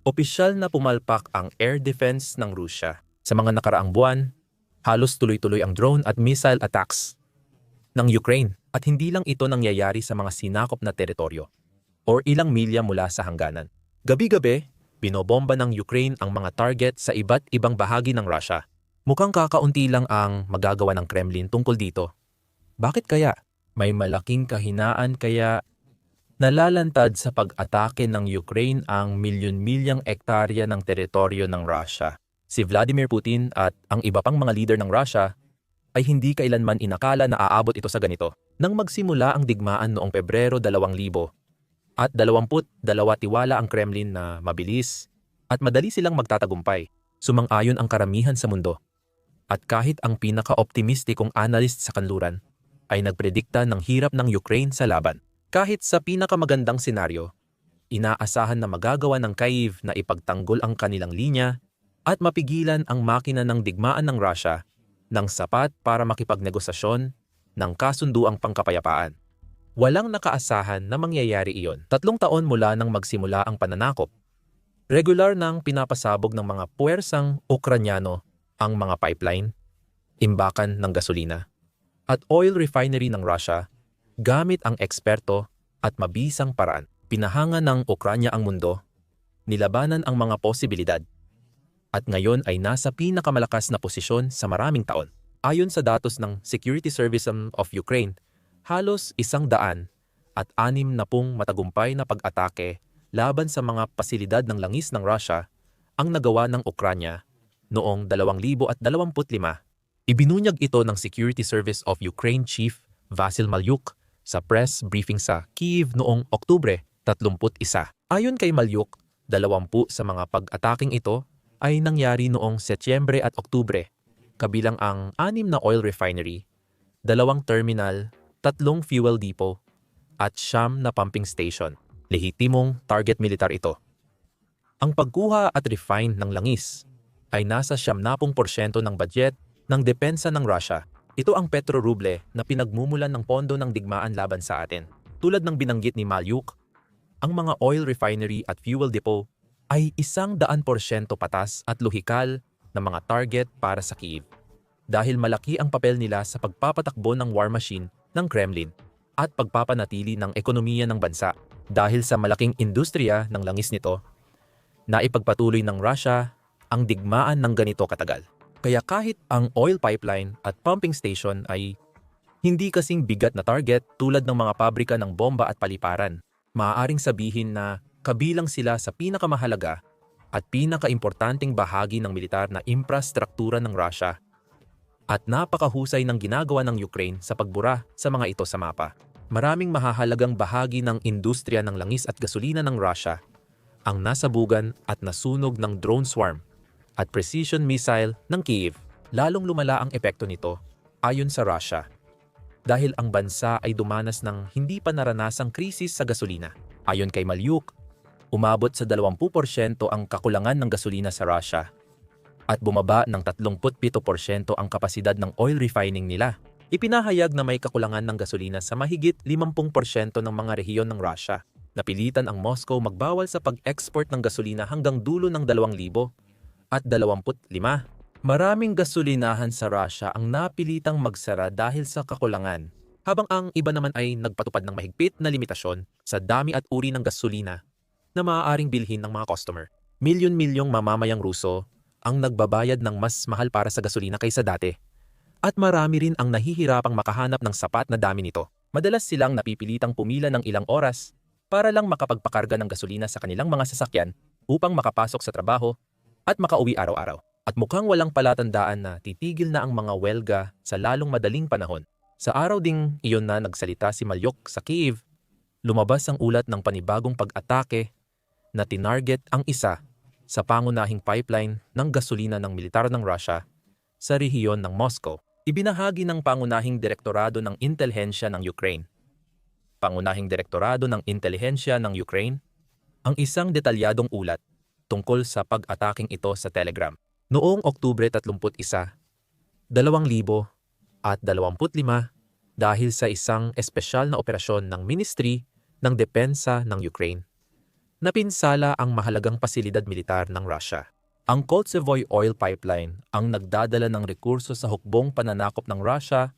Opisyal na pumalpak ang air defense ng Rusya. Sa mga nakaraang buwan, halos tuloy-tuloy ang drone at missile attacks ng Ukraine at hindi lang ito nangyayari sa mga sinakop na teritoryo or ilang milya mula sa hangganan. Gabi-gabi, binobomba ng Ukraine ang mga target sa iba't ibang bahagi ng Russia. Mukhang kakaunti lang ang magagawa ng Kremlin tungkol dito. Bakit kaya? May malaking kahinaan kaya nalalantad sa pag-atake ng Ukraine ang milyon-milyang ektarya ng teritoryo ng Russia. Si Vladimir Putin at ang iba pang mga leader ng Russia ay hindi kailanman inakala na aabot ito sa ganito. Nang magsimula ang digmaan noong Pebrero 2000 at 22 tiwala ang Kremlin na mabilis at madali silang magtatagumpay, sumang-ayon ang karamihan sa mundo. At kahit ang pinaka-optimistikong analyst sa kanluran ay nagpredikta ng hirap ng Ukraine sa laban. Kahit sa pinakamagandang senaryo, inaasahan na magagawa ng Kyiv na ipagtanggol ang kanilang linya at mapigilan ang makina ng digmaan ng Russia ng sapat para makipagnegosasyon ng kasunduang pangkapayapaan. Walang nakaasahan na mangyayari iyon. Tatlong taon mula nang magsimula ang pananakop, regular nang pinapasabog ng mga puwersang Ukranyano ang mga pipeline, imbakan ng gasolina, at oil refinery ng Russia gamit ang eksperto at mabisang paraan. Pinahanga ng Ukranya ang mundo, nilabanan ang mga posibilidad, at ngayon ay nasa pinakamalakas na posisyon sa maraming taon. Ayon sa datos ng Security Service of Ukraine, halos isang daan at anim na pong matagumpay na pag-atake laban sa mga pasilidad ng langis ng Russia ang nagawa ng Ukranya noong 2025. Ibinunyag ito ng Security Service of Ukraine Chief Vasil Malyuk sa press briefing sa Kyiv noong Oktubre 31. Ayon kay Malyuk, 20 sa mga pag-ataking ito ay nangyari noong Setyembre at Oktubre, kabilang ang anim na oil refinery, dalawang terminal, tatlong fuel depot, at siyam na pumping station. Lehitimong target militar ito. Ang pagkuha at refine ng langis ay nasa 70% ng budget ng depensa ng Russia ito ang petro-ruble na pinagmumulan ng pondo ng digmaan laban sa atin. Tulad ng binanggit ni Malyuk, ang mga oil refinery at fuel depot ay isang daan porsyento patas at lohikal na mga target para sa Kyiv. Dahil malaki ang papel nila sa pagpapatakbo ng war machine ng Kremlin at pagpapanatili ng ekonomiya ng bansa. Dahil sa malaking industriya ng langis nito, na ipagpatuloy ng Russia ang digmaan ng ganito katagal. Kaya kahit ang oil pipeline at pumping station ay hindi kasing bigat na target tulad ng mga pabrika ng bomba at paliparan, maaaring sabihin na kabilang sila sa pinakamahalaga at pinakaimportanteng bahagi ng militar na infrastruktura ng Russia at napakahusay ng ginagawa ng Ukraine sa pagbura sa mga ito sa mapa. Maraming mahahalagang bahagi ng industriya ng langis at gasolina ng Russia ang nasabugan at nasunog ng drone swarm at precision missile ng Kyiv. Lalong lumala ang epekto nito ayon sa Russia dahil ang bansa ay dumanas ng hindi pa naranasang krisis sa gasolina. Ayon kay Malyuk, umabot sa 20% ang kakulangan ng gasolina sa Russia at bumaba ng 37% ang kapasidad ng oil refining nila. Ipinahayag na may kakulangan ng gasolina sa mahigit 50% ng mga rehiyon ng Russia. Napilitan ang Moscow magbawal sa pag-export ng gasolina hanggang dulo ng 2,000 at 25. Maraming gasolinahan sa Russia ang napilitang magsara dahil sa kakulangan, habang ang iba naman ay nagpatupad ng mahigpit na limitasyon sa dami at uri ng gasolina na maaaring bilhin ng mga customer. Milyon-milyong mamamayang Ruso ang nagbabayad ng mas mahal para sa gasolina kaysa dati. At marami rin ang nahihirapang makahanap ng sapat na dami nito. Madalas silang napipilitang pumila ng ilang oras para lang makapagpakarga ng gasolina sa kanilang mga sasakyan upang makapasok sa trabaho at makauwi araw-araw. At mukhang walang palatandaan na titigil na ang mga welga sa lalong madaling panahon. Sa araw ding iyon na nagsalita si Malyok sa Kiev, lumabas ang ulat ng panibagong pag-atake na tinarget ang isa sa pangunahing pipeline ng gasolina ng militar ng Russia sa rehiyon ng Moscow. Ibinahagi ng pangunahing direktorado ng intelihensya ng Ukraine. Pangunahing direktorado ng intelihensya ng Ukraine ang isang detalyadong ulat tungkol sa pag-ataking ito sa Telegram. Noong Oktubre 31, 2025 dahil sa isang espesyal na operasyon ng Ministry ng Depensa ng Ukraine, napinsala ang mahalagang pasilidad militar ng Russia. Ang Koltsevoy Oil Pipeline ang nagdadala ng rekurso sa hukbong pananakop ng Russia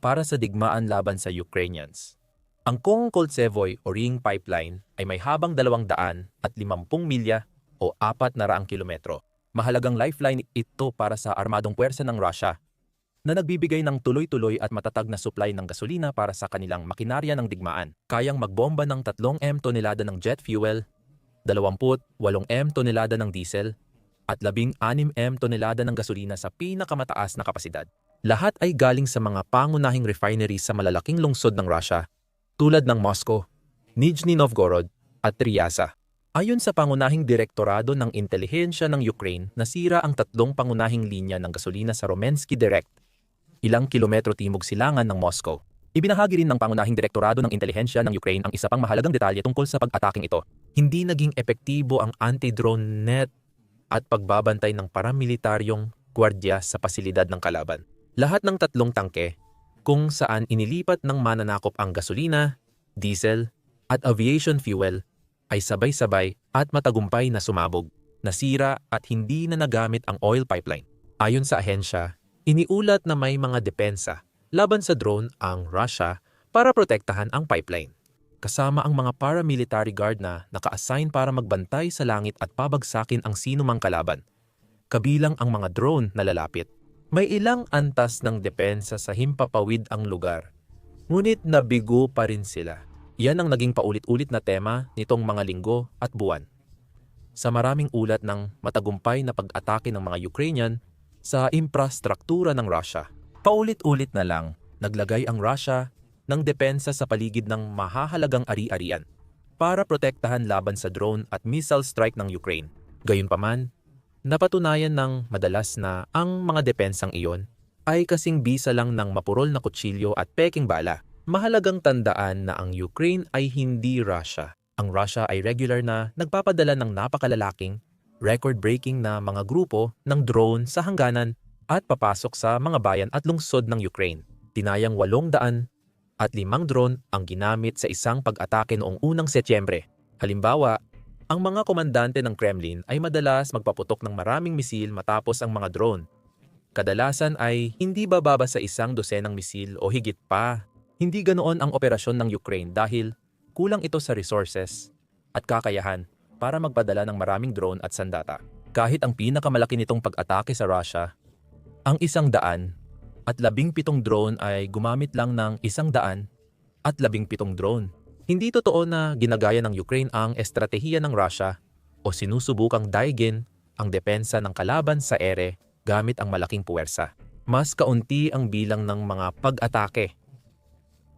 para sa digmaan laban sa Ukrainians. Ang Kong Koltsevoy o Ring Pipeline ay may habang 200 at 50 milya o 400 kilometro. Mahalagang lifeline ito para sa armadong puwersa ng Russia na nagbibigay ng tuloy-tuloy at matatag na supply ng gasolina para sa kanilang makinarya ng digmaan. Kayang magbomba ng 3M tonelada ng jet fuel, 28M tonelada ng diesel, at 16M tonelada ng gasolina sa pinakamataas na kapasidad. Lahat ay galing sa mga pangunahing refineries sa malalaking lungsod ng Russia tulad ng Moscow, Nizhny Novgorod at Ryazan. Ayon sa pangunahing direktorado ng intelihensya ng Ukraine, nasira ang tatlong pangunahing linya ng gasolina sa Romensky Direct, ilang kilometro timog silangan ng Moscow. Ibinahagi rin ng pangunahing direktorado ng intelihensya ng Ukraine ang isa pang mahalagang detalye tungkol sa pag-ataking ito. Hindi naging epektibo ang anti-drone net at pagbabantay ng paramilitaryong gwardya sa pasilidad ng kalaban. Lahat ng tatlong tangke kung saan inilipat ng mananakop ang gasolina, diesel, at aviation fuel ay sabay-sabay at matagumpay na sumabog, nasira at hindi na nagamit ang oil pipeline. Ayon sa ahensya, iniulat na may mga depensa laban sa drone ang Russia para protektahan ang pipeline. Kasama ang mga paramilitary guard na naka-assign para magbantay sa langit at pabagsakin ang sinumang kalaban. Kabilang ang mga drone na lalapit. May ilang antas ng depensa sa himpapawid ang lugar. Ngunit nabigo pa rin sila. Yan ang naging paulit-ulit na tema nitong mga linggo at buwan. Sa maraming ulat ng matagumpay na pag-atake ng mga Ukrainian sa infrastruktura ng Russia. Paulit-ulit na lang, naglagay ang Russia ng depensa sa paligid ng mahahalagang ari-arian para protektahan laban sa drone at missile strike ng Ukraine. Gayunpaman, napatunayan ng madalas na ang mga depensang iyon ay kasing bisa lang ng mapurol na kutsilyo at peking bala. Mahalagang tandaan na ang Ukraine ay hindi Russia. Ang Russia ay regular na nagpapadala ng napakalalaking, record-breaking na mga grupo ng drone sa hangganan at papasok sa mga bayan at lungsod ng Ukraine. Tinayang 800 at limang drone ang ginamit sa isang pag-atake noong unang Setyembre. Halimbawa, ang mga komandante ng Kremlin ay madalas magpaputok ng maraming misil matapos ang mga drone. Kadalasan ay hindi bababa sa isang dosenang misil o higit pa hindi ganoon ang operasyon ng Ukraine dahil kulang ito sa resources at kakayahan para magpadala ng maraming drone at sandata. Kahit ang pinakamalaki nitong pag-atake sa Russia, ang isang daan at labing pitong drone ay gumamit lang ng isang daan at labing pitong drone. Hindi totoo na ginagaya ng Ukraine ang estratehiya ng Russia o sinusubukang daigin ang depensa ng kalaban sa ere gamit ang malaking puwersa. Mas kaunti ang bilang ng mga pag-atake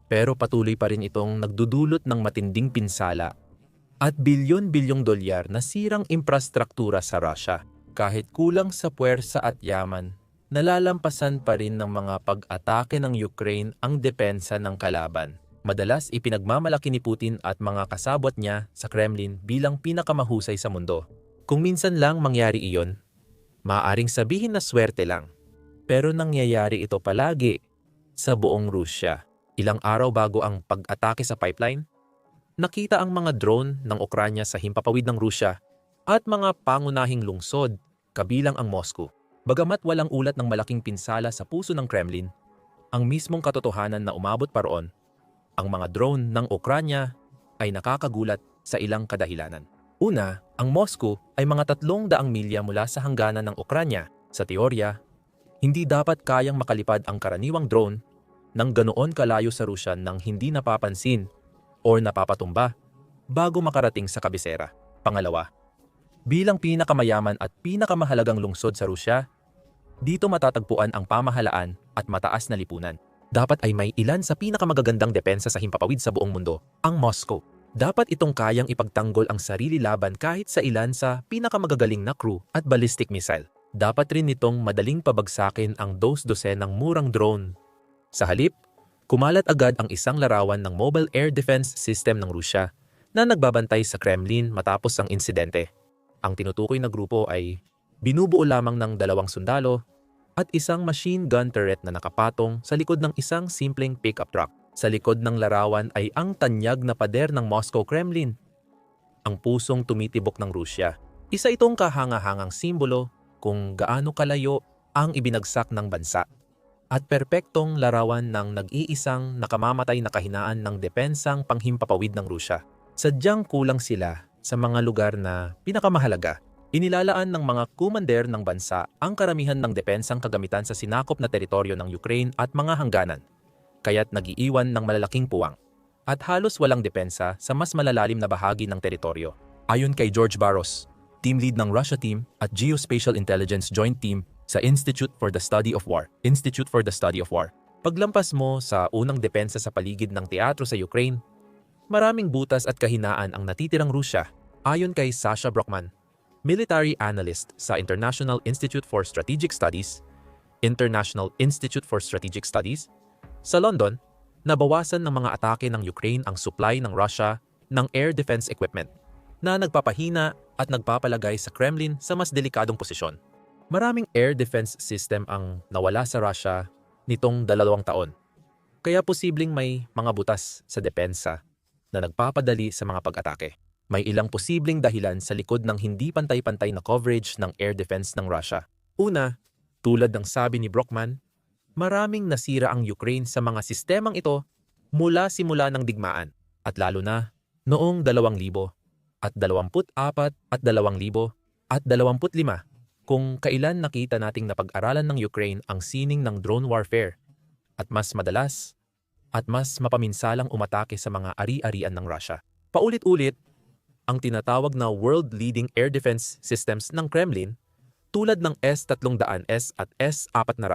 pero patuloy pa rin itong nagdudulot ng matinding pinsala at bilyon-bilyong dolyar na sirang infrastruktura sa Russia. Kahit kulang sa puwersa at yaman, nalalampasan pa rin ng mga pag-atake ng Ukraine ang depensa ng kalaban. Madalas ipinagmamalaki ni Putin at mga kasabot niya sa Kremlin bilang pinakamahusay sa mundo. Kung minsan lang mangyari iyon, maaaring sabihin na swerte lang. Pero nangyayari ito palagi sa buong Rusya. Ilang araw bago ang pag-atake sa pipeline, nakita ang mga drone ng Ukranya sa himpapawid ng Rusya at mga pangunahing lungsod kabilang ang Moscow. Bagamat walang ulat ng malaking pinsala sa puso ng Kremlin, ang mismong katotohanan na umabot pa roon, ang mga drone ng Ukranya ay nakakagulat sa ilang kadahilanan. Una, ang Moscow ay mga tatlong daang milya mula sa hangganan ng Ukranya. Sa teorya, hindi dapat kayang makalipad ang karaniwang drone ng ganoon kalayo sa Rusya nang hindi napapansin or napapatumba bago makarating sa kabisera. Pangalawa, bilang pinakamayaman at pinakamahalagang lungsod sa Rusya, dito matatagpuan ang pamahalaan at mataas na lipunan. Dapat ay may ilan sa pinakamagagandang depensa sa himpapawid sa buong mundo, ang Moscow. Dapat itong kayang ipagtanggol ang sarili laban kahit sa ilan sa pinakamagagaling na crew at ballistic missile. Dapat rin itong madaling pabagsakin ang dos-dosen ng murang drone sa halip, kumalat agad ang isang larawan ng Mobile Air Defense System ng Rusya na nagbabantay sa Kremlin matapos ang insidente. Ang tinutukoy na grupo ay binubuo lamang ng dalawang sundalo at isang machine gun turret na nakapatong sa likod ng isang simpleng pickup truck. Sa likod ng larawan ay ang tanyag na pader ng Moscow Kremlin. ang pusong tumitibok ng Rusya. Isa itong kahanga-hangang simbolo kung gaano kalayo ang ibinagsak ng bansa at perpektong larawan ng nag-iisang nakamamatay na kahinaan ng depensang panghimpapawid ng Rusya. Sadyang kulang sila sa mga lugar na pinakamahalaga. Inilalaan ng mga kumander ng bansa ang karamihan ng depensang kagamitan sa sinakop na teritoryo ng Ukraine at mga hangganan, kaya't nagiiwan ng malalaking puwang. At halos walang depensa sa mas malalalim na bahagi ng teritoryo. Ayon kay George Barros, team lead ng Russia team at Geospatial Intelligence Joint Team sa Institute for the Study of War. Institute for the Study of War. Paglampas mo sa unang depensa sa paligid ng teatro sa Ukraine, maraming butas at kahinaan ang natitirang Rusya ayon kay Sasha Brockman, military analyst sa International Institute for Strategic Studies, International Institute for Strategic Studies, sa London, nabawasan ng mga atake ng Ukraine ang supply ng Russia ng air defense equipment na nagpapahina at nagpapalagay sa Kremlin sa mas delikadong posisyon. Maraming air defense system ang nawala sa Russia nitong dalawang taon. Kaya posibleng may mga butas sa depensa na nagpapadali sa mga pag-atake. May ilang posibleng dahilan sa likod ng hindi pantay-pantay na coverage ng air defense ng Russia. Una, tulad ng sabi ni Brockman, maraming nasira ang Ukraine sa mga sistemang ito mula simula ng digmaan at lalo na noong 2000 at 24 at 2000 at 25 kung kailan nakita nating napag-aralan ng Ukraine ang sining ng drone warfare at mas madalas at mas mapaminsalang umatake sa mga ari-arian ng Russia. Paulit-ulit, ang tinatawag na world-leading air defense systems ng Kremlin tulad ng S-300S at S-400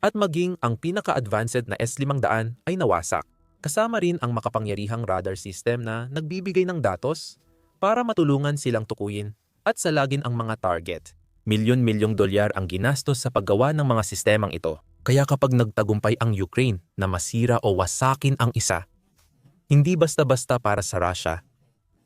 at maging ang pinaka-advanced na S-500 ay nawasak. Kasama rin ang makapangyarihang radar system na nagbibigay ng datos para matulungan silang tukuyin at salagin ang mga target milyon-milyong dolyar ang ginastos sa paggawa ng mga sistemang ito. Kaya kapag nagtagumpay ang Ukraine na masira o wasakin ang isa, hindi basta-basta para sa Russia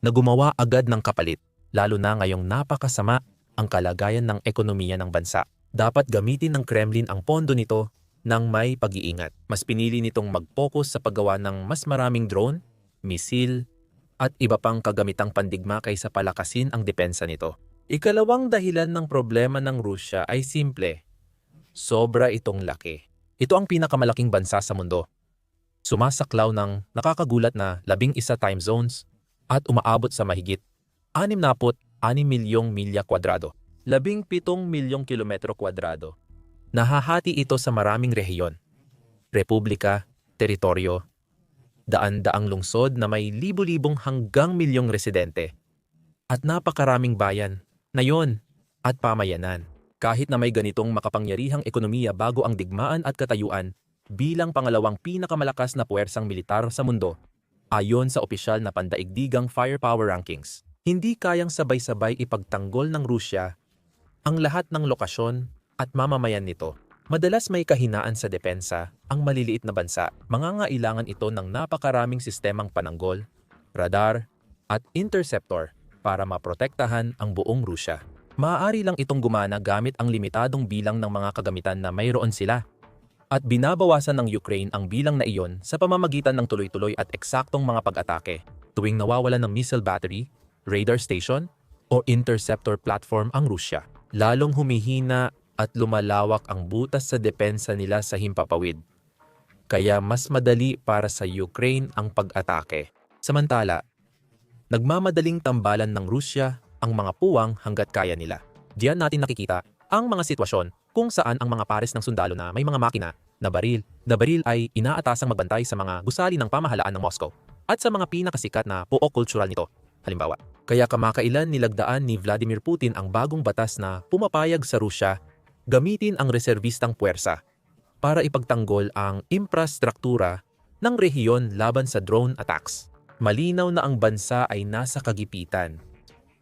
na gumawa agad ng kapalit, lalo na ngayong napakasama ang kalagayan ng ekonomiya ng bansa. Dapat gamitin ng Kremlin ang pondo nito ng may pag-iingat. Mas pinili nitong mag-focus sa paggawa ng mas maraming drone, misil, at iba pang kagamitang pandigma kaysa palakasin ang depensa nito. Ikalawang dahilan ng problema ng Rusya ay simple. Sobra itong laki. Ito ang pinakamalaking bansa sa mundo. Sumasaklaw ng nakakagulat na labing isa time zones at umaabot sa mahigit 66 milyong milya kwadrado. Labing pitong milyong kilometro kwadrado. Nahahati ito sa maraming rehiyon. Republika, teritoryo, daan-daang lungsod na may libu-libong hanggang milyong residente, at napakaraming bayan na yon at pamayanan. Kahit na may ganitong makapangyarihang ekonomiya bago ang digmaan at katayuan, bilang pangalawang pinakamalakas na puwersang militar sa mundo, ayon sa opisyal na pandaigdigang firepower rankings, hindi kayang sabay-sabay ipagtanggol ng Rusya ang lahat ng lokasyon at mamamayan nito. Madalas may kahinaan sa depensa ang maliliit na bansa. Mangangailangan ito ng napakaraming sistemang pananggol, radar, at interceptor para maprotektahan ang buong Rusya. Maaari lang itong gumana gamit ang limitadong bilang ng mga kagamitan na mayroon sila. At binabawasan ng Ukraine ang bilang na iyon sa pamamagitan ng tuloy-tuloy at eksaktong mga pag-atake tuwing nawawalan ng missile battery, radar station, o interceptor platform ang Rusya. Lalong humihina at lumalawak ang butas sa depensa nila sa himpapawid. Kaya mas madali para sa Ukraine ang pag-atake. Samantala, nagmamadaling tambalan ng Rusya ang mga puwang hanggat kaya nila. Diyan natin nakikita ang mga sitwasyon kung saan ang mga pares ng sundalo na may mga makina na baril, na baril ay inaatasang magbantay sa mga gusali ng pamahalaan ng Moscow at sa mga pinakasikat na pook cultural nito. Halimbawa, kaya kamakailan nilagdaan ni Vladimir Putin ang bagong batas na pumapayag sa Rusya gamitin ang reservistang puwersa para ipagtanggol ang infrastruktura ng rehiyon laban sa drone attacks malinaw na ang bansa ay nasa kagipitan.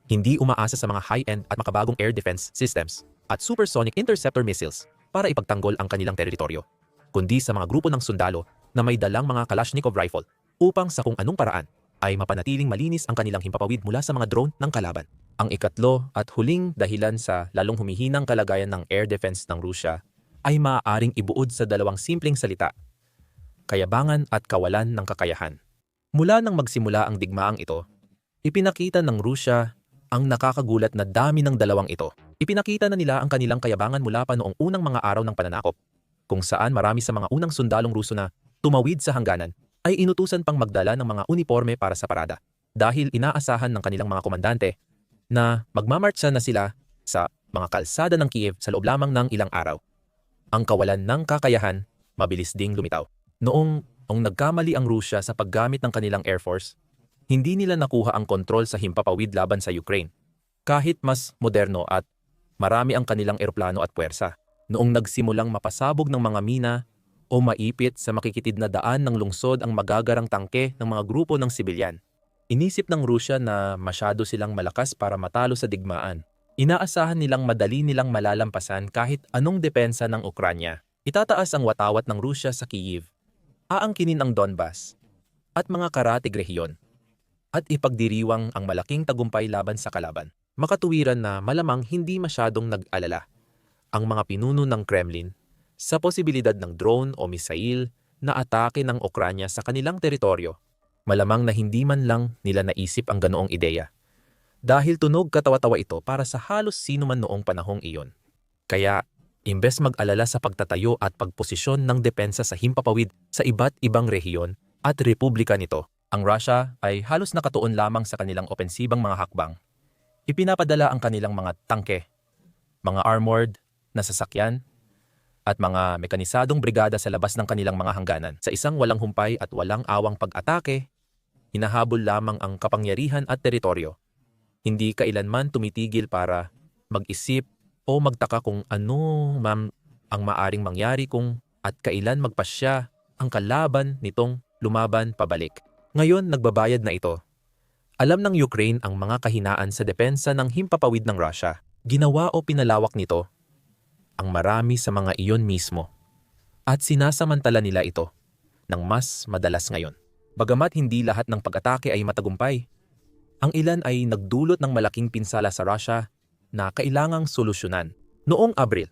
Hindi umaasa sa mga high-end at makabagong air defense systems at supersonic interceptor missiles para ipagtanggol ang kanilang teritoryo, kundi sa mga grupo ng sundalo na may dalang mga Kalashnikov rifle upang sa kung anong paraan ay mapanatiling malinis ang kanilang himpapawid mula sa mga drone ng kalaban. Ang ikatlo at huling dahilan sa lalong humihinang kalagayan ng air defense ng Rusya ay maaaring ibuod sa dalawang simpleng salita, kayabangan at kawalan ng kakayahan. Mula nang magsimula ang digmaang ito, Ipinakita ng Rusya ang nakakagulat na dami ng dalawang ito. Ipinakita na nila ang kanilang kayabangan mula pa noong unang mga araw ng pananakop, kung saan marami sa mga unang sundalong Ruso na tumawid sa hangganan ay inutusan pang magdala ng mga uniforme para sa parada dahil inaasahan ng kanilang mga komandante na magmamartsa na sila sa mga kalsada ng Kiev sa loob lamang ng ilang araw. Ang kawalan ng kakayahan, mabilis ding lumitaw. Noong ang nagkamali ang Rusya sa paggamit ng kanilang Air Force, hindi nila nakuha ang kontrol sa himpapawid laban sa Ukraine. Kahit mas moderno at marami ang kanilang eroplano at puwersa. Noong nagsimulang mapasabog ng mga mina o maipit sa makikitid na daan ng lungsod ang magagarang tangke ng mga grupo ng sibilyan. Inisip ng Rusya na masyado silang malakas para matalo sa digmaan. Inaasahan nilang madali nilang malalampasan kahit anong depensa ng Ukranya. Itataas ang watawat ng Rusya sa Kyiv. Aangkinin ang Donbas at mga karatig rehiyon at ipagdiriwang ang malaking tagumpay laban sa kalaban. Makatuwiran na malamang hindi masyadong nag-alala ang mga pinuno ng Kremlin sa posibilidad ng drone o misail na atake ng Ukranya sa kanilang teritoryo. Malamang na hindi man lang nila naisip ang ganoong ideya. Dahil tunog katawa-tawa ito para sa halos sino man noong panahong iyon. Kaya, imbes mag-alala sa pagtatayo at pagposisyon ng depensa sa himpapawid sa iba't ibang rehiyon at republika nito, ang Russia ay halos nakatuon lamang sa kanilang opensibang mga hakbang. Ipinapadala ang kanilang mga tangke, mga armored na sasakyan, at mga mekanisadong brigada sa labas ng kanilang mga hangganan. Sa isang walang humpay at walang awang pag-atake, hinahabol lamang ang kapangyarihan at teritoryo. Hindi kailanman tumitigil para mag-isip o magtaka kung ano ma'am ang maaring mangyari kung at kailan magpasya ang kalaban nitong lumaban pabalik. Ngayon, nagbabayad na ito. Alam ng Ukraine ang mga kahinaan sa depensa ng himpapawid ng Russia. Ginawa o pinalawak nito ang marami sa mga iyon mismo. At sinasamantala nila ito ng mas madalas ngayon. Bagamat hindi lahat ng pag-atake ay matagumpay, ang ilan ay nagdulot ng malaking pinsala sa Russia na kailangang solusyonan. Noong Abril,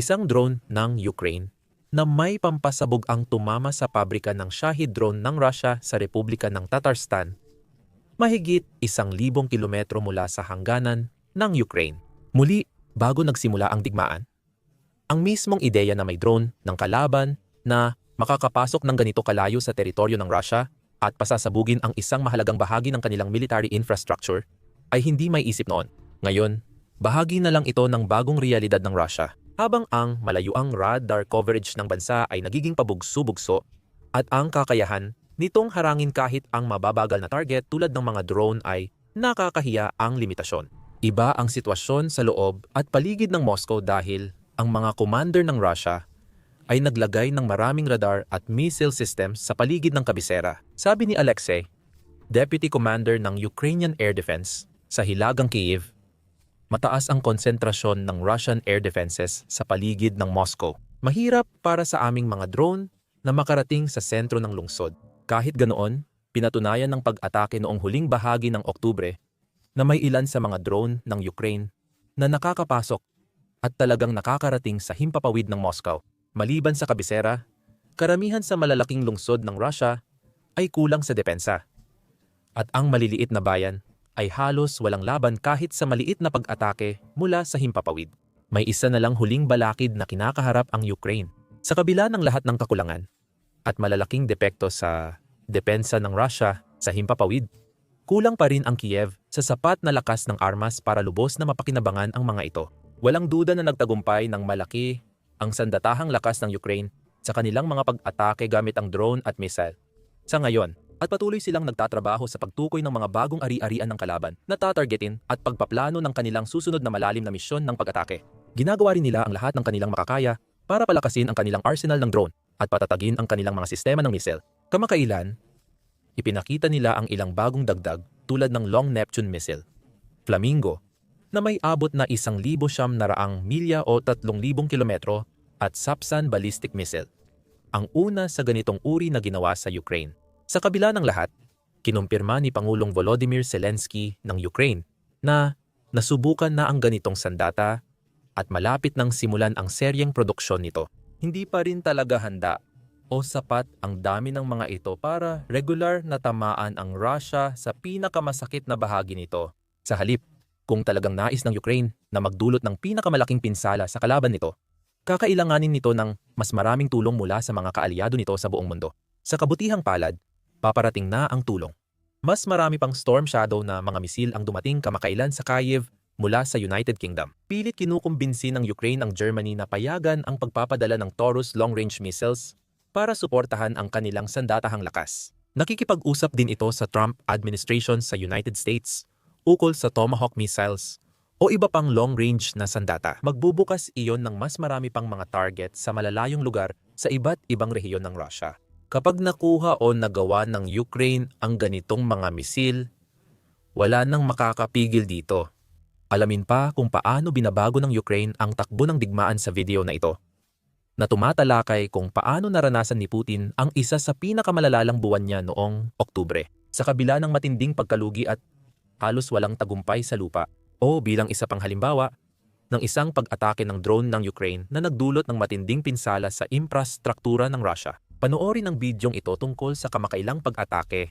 isang drone ng Ukraine na may pampasabog ang tumama sa pabrika ng Shahid drone ng Russia sa Republika ng Tatarstan, mahigit isang libong kilometro mula sa hangganan ng Ukraine. Muli, bago nagsimula ang digmaan, ang mismong ideya na may drone ng kalaban na makakapasok ng ganito kalayo sa teritoryo ng Russia at pasasabugin ang isang mahalagang bahagi ng kanilang military infrastructure ay hindi may isip noon. Ngayon, bahagi na lang ito ng bagong realidad ng Russia habang ang malayuang radar coverage ng bansa ay nagiging pabugso-bugso at ang kakayahan nitong harangin kahit ang mababagal na target tulad ng mga drone ay nakakahiya ang limitasyon. Iba ang sitwasyon sa loob at paligid ng Moscow dahil ang mga commander ng Russia ay naglagay ng maraming radar at missile systems sa paligid ng kabisera. Sabi ni Alexei, Deputy Commander ng Ukrainian Air Defense sa Hilagang Kiev, mataas ang konsentrasyon ng Russian air defenses sa paligid ng Moscow. Mahirap para sa aming mga drone na makarating sa sentro ng lungsod. Kahit ganoon, pinatunayan ng pag-atake noong huling bahagi ng Oktubre na may ilan sa mga drone ng Ukraine na nakakapasok at talagang nakakarating sa himpapawid ng Moscow. Maliban sa kabisera, karamihan sa malalaking lungsod ng Russia ay kulang sa depensa. At ang maliliit na bayan ay halos walang laban kahit sa maliit na pag-atake mula sa himpapawid. May isa na lang huling balakid na kinakaharap ang Ukraine. Sa kabila ng lahat ng kakulangan at malalaking depekto sa depensa ng Russia sa himpapawid, kulang pa rin ang Kiev sa sapat na lakas ng armas para lubos na mapakinabangan ang mga ito. Walang duda na nagtagumpay ng malaki ang sandatahang lakas ng Ukraine sa kanilang mga pag-atake gamit ang drone at missile. Sa ngayon, at patuloy silang nagtatrabaho sa pagtukoy ng mga bagong ari-arian ng kalaban na tatargetin at pagpaplano ng kanilang susunod na malalim na misyon ng pag-atake. Ginagawa rin nila ang lahat ng kanilang makakaya para palakasin ang kanilang arsenal ng drone at patatagin ang kanilang mga sistema ng missile. Kamakailan, ipinakita nila ang ilang bagong dagdag tulad ng Long Neptune missile, Flamingo, na may abot na isang libo siyam na raang milya o tatlong libong kilometro at Sapsan ballistic missile. Ang una sa ganitong uri na ginawa sa Ukraine. Sa kabila ng lahat, kinumpirma ni Pangulong Volodymyr Zelensky ng Ukraine na nasubukan na ang ganitong sandata at malapit nang simulan ang seryeng produksyon nito. Hindi pa rin talaga handa o sapat ang dami ng mga ito para regular na tamaan ang Russia sa pinakamasakit na bahagi nito. Sa halip, kung talagang nais ng Ukraine na magdulot ng pinakamalaking pinsala sa kalaban nito, kakailanganin nito ng mas maraming tulong mula sa mga kaalyado nito sa buong mundo. Sa kabutihang palad, paparating na ang tulong. Mas marami pang Storm Shadow na mga misil ang dumating kamakailan sa Kyiv mula sa United Kingdom. Pilit kinukumbinsi ng Ukraine ang Germany na payagan ang pagpapadala ng Taurus long-range missiles para suportahan ang kanilang sandatahang lakas. Nakikipag-usap din ito sa Trump administration sa United States ukol sa Tomahawk missiles o iba pang long-range na sandata. Magbubukas iyon ng mas marami pang mga target sa malalayong lugar sa iba't ibang rehiyon ng Russia. Kapag nakuha o nagawa ng Ukraine ang ganitong mga misil, wala nang makakapigil dito. Alamin pa kung paano binabago ng Ukraine ang takbo ng digmaan sa video na ito na tumatalakay kung paano naranasan ni Putin ang isa sa pinakamalalang buwan niya noong Oktubre. Sa kabila ng matinding pagkalugi at halos walang tagumpay sa lupa o bilang isa pang halimbawa ng isang pag-atake ng drone ng Ukraine na nagdulot ng matinding pinsala sa infrastruktura ng Russia. Panoorin ang bidyong ito tungkol sa kamakailang pag-atake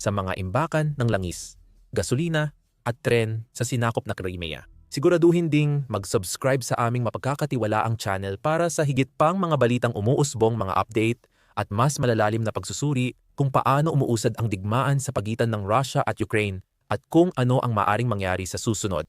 sa mga imbakan ng langis, gasolina at tren sa sinakop na Crimea. Siguraduhin ding mag-subscribe sa aming mapagkakatiwalaang channel para sa higit pang mga balitang umuusbong mga update at mas malalalim na pagsusuri kung paano umuusad ang digmaan sa pagitan ng Russia at Ukraine at kung ano ang maaring mangyari sa susunod.